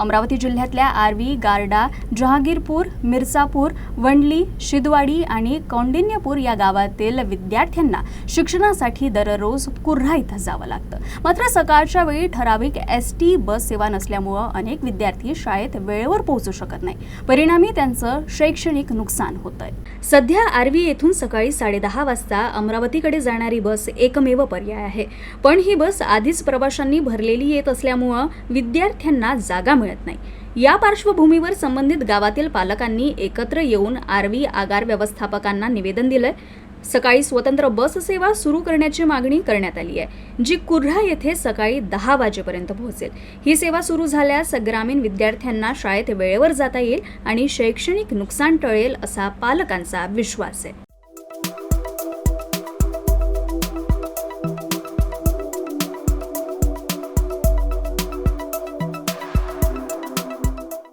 अमरावती जिल्ह्यातल्या आर्वी गारडा जहांगीरपूर मिरसापूर वंडली शिदवाडी आणि कौंडिन्यपूर या गावातील विद्यार्थ्यांना शिक्षणासाठी दररोज कुर्हा इथं जावं लागतं. मात्र सकाळच्या वेळी ठराविक एस टी बस सेवा नसल्यामुळं अनेक विद्यार्थी शाळेत वेळेवर पोहोचू शकत नाही. परिणामी त्यांचं शैक्षणिक नुकसान होतंय. सध्या आर्वी येथून सकाळी साडेदहा वाजता अमरावतीकडे जाणारी बस एकमेव पर्याय आहे. पण ही बस आधीच प्रवाशांनी भरलेली येत असल्यामुळं विद्यार्थ्यांना जागा मिळत नाही. या पार्श्वभूमीवर संबंधित गावातील पालकांनी एकत्र येऊन आरवी आगार व्यवस्थापकांना निवेदन दिलंय. सकाळी स्वतंत्र बस सेवा सुरू करण्याची मागणी करण्यात आली आहे जी कुर्हा येथे सकाळी दहा वाजेपर्यंत पोहोचेल. ही सेवा सुरू झाल्यास ग्रामीण विद्यार्थ्यांना शाळेत वेळेवर जाता येईल आणि शैक्षणिक नुकसान टळेल असा पालकांचा विश्वास आहे.